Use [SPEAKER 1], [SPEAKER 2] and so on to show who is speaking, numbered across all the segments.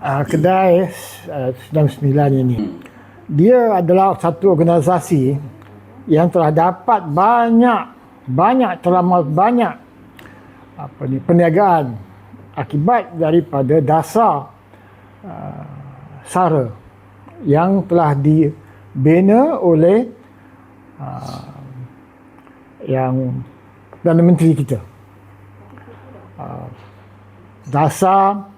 [SPEAKER 1] uh, kedai uh, 99 ini. Dia adalah satu organisasi yang telah dapat banyak banyak teramat banyak apa ni perniagaan akibat daripada dasar uh, SARA yang telah dibina oleh uh, yang Perdana Menteri kita. Uh, dasar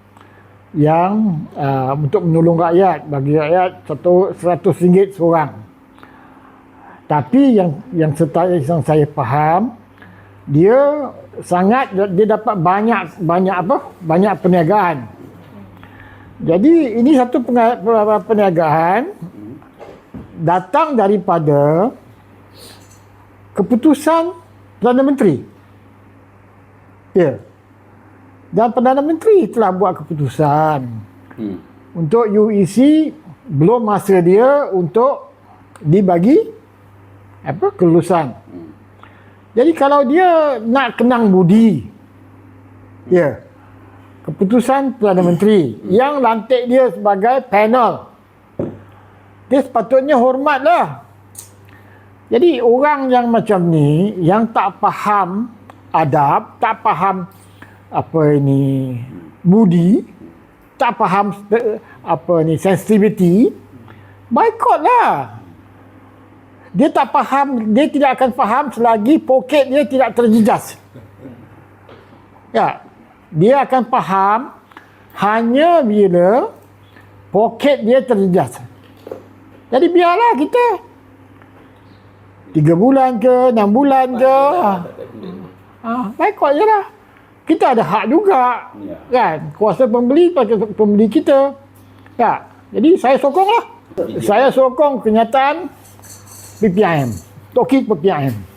[SPEAKER 1] yang uh, untuk menolong rakyat bagi rakyat satu seratus ringgit seorang. Tapi yang yang saya yang saya faham dia sangat dia dapat banyak banyak apa? Banyak perniagaan. Jadi ini satu perniagaan datang daripada keputusan Perdana Menteri. Ya. Dan Perdana Menteri telah buat keputusan
[SPEAKER 2] Hmm.
[SPEAKER 1] untuk UEC belum masa dia untuk dibagi apa kelulusan. Jadi kalau dia nak kenang budi ya keputusan Perdana Menteri yang lantik dia sebagai panel dia sepatutnya hormatlah. Jadi orang yang macam ni yang tak faham adab, tak faham apa ini budi, tak faham apa ni sensitivity, boycott lah. Dia tak faham, dia tidak akan faham selagi poket dia tidak terjejas. Ya, dia akan faham hanya bila poket dia terjejas. Jadi biarlah kita tiga bulan ke, enam bulan ke, ah, boycott je lah. Kita ada hak juga,
[SPEAKER 2] Ya.
[SPEAKER 1] kan? Kuasa pembeli pada pembeli kita. Ya, jadi saya sokonglah. Saya sokong kenyataan PPIM. Tokik PPIM.